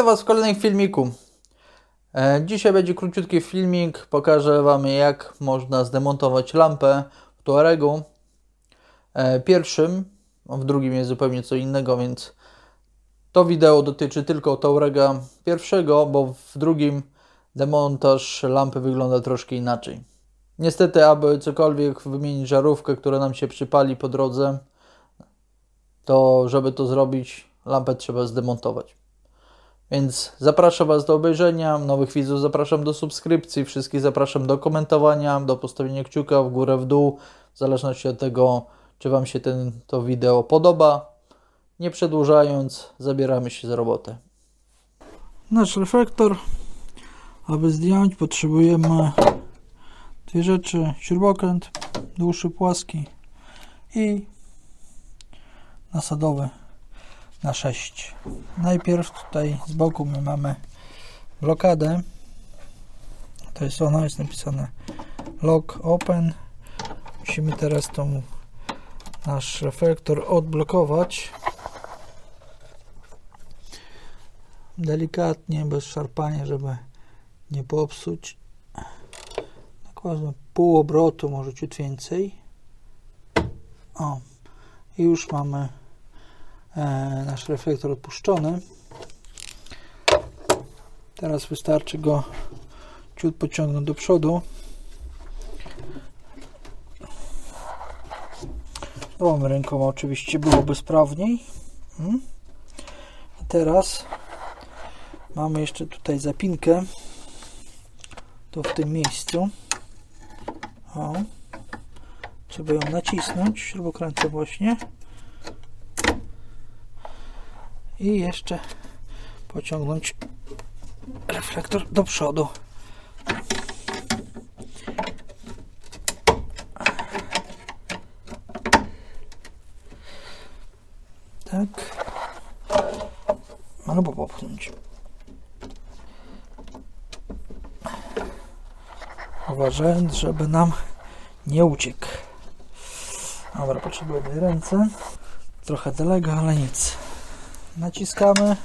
Witam Was w kolejnym filmiku. E, Dzisiaj będzie króciutki filmik. Pokażę Wam jak można zdemontować lampę w Tuaregu. E, Pierwszym, w drugim jest zupełnie co innego, więc to wideo dotyczy tylko Tuarega pierwszego, bo w drugim demontaż lampy wygląda troszkę inaczej. Niestety, aby cokolwiek wymienić żarówkę, która nam się przypali po drodze, to żeby to zrobić, lampę trzeba zdemontować. Więc zapraszam Was do obejrzenia, nowych widzów zapraszam do subskrypcji, wszystkich zapraszam do komentowania, do postawienia kciuka w górę, w dół, w zależności od tego, czy Wam się ten, to wideo podoba. Nie przedłużając, zabieramy się za robotę. Nasz reflektor, aby zdjąć potrzebujemy dwie rzeczy, śrubokręt dłuższy, płaski i nasadowy na 6. Najpierw tutaj z boku my mamy blokadę. To jest ona, jest napisane lock open. Musimy teraz tą nasz reflektor odblokować. Delikatnie, bez szarpania, żeby nie popsuć. Dokładnie pół obrotu, może ciut więcej. O, i już mamy nasz reflektor odpuszczony. Teraz wystarczy go ciut pociągnąć do przodu. Dwoma rękoma oczywiście byłoby sprawniej. Mm. I teraz mamy jeszcze tutaj zapinkę. To w tym miejscu. O. Trzeba ją nacisnąć śrubokrętem właśnie. I jeszcze pociągnąć reflektor do przodu. Tak. Albo popchnąć. Uważając, żeby nam nie uciekł. Dobra, potrzebujemy ręce. Trochę delega, ale nic. Naciskamy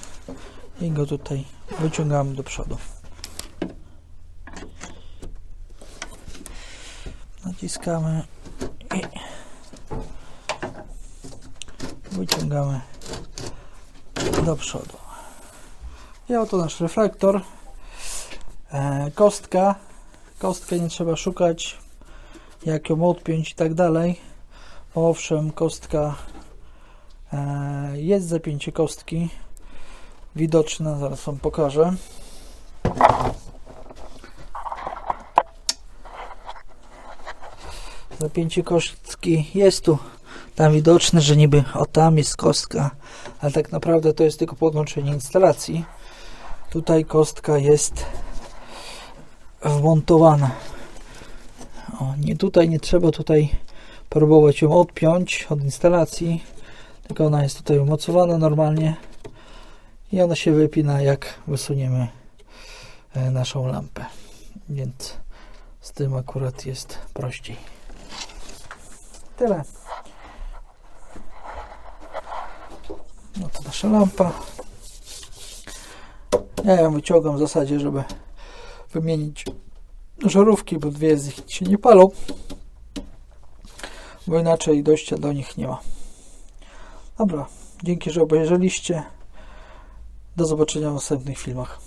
i go tutaj wyciągamy do przodu. Naciskamy i wyciągamy do przodu. I oto nasz reflektor. E, kostka. Kostkę nie trzeba szukać, jak ją odpiąć i tak dalej. Owszem, kostka jest zapięcie kostki widoczne, zaraz Wam pokażę. Zapięcie kostki jest tu tam widoczne, że niby o tam jest kostka, ale tak naprawdę to jest tylko podłączenie instalacji. Tutaj kostka jest wmontowana. O, nie tutaj nie trzeba tutaj próbować ją odpiąć od instalacji, tylko ona jest tutaj umocowana normalnie i ona się wypina jak wysuniemy e, naszą lampę. Więc z tym akurat jest prościej. Tyle. No to nasza lampa. Ja ją wyciągam w zasadzie, żeby wymienić żarówki, bo dwie z nich się nie palą bo inaczej dojścia do nich nie ma. Dobra, dzięki, że obejrzeliście. Do zobaczenia w następnych filmach.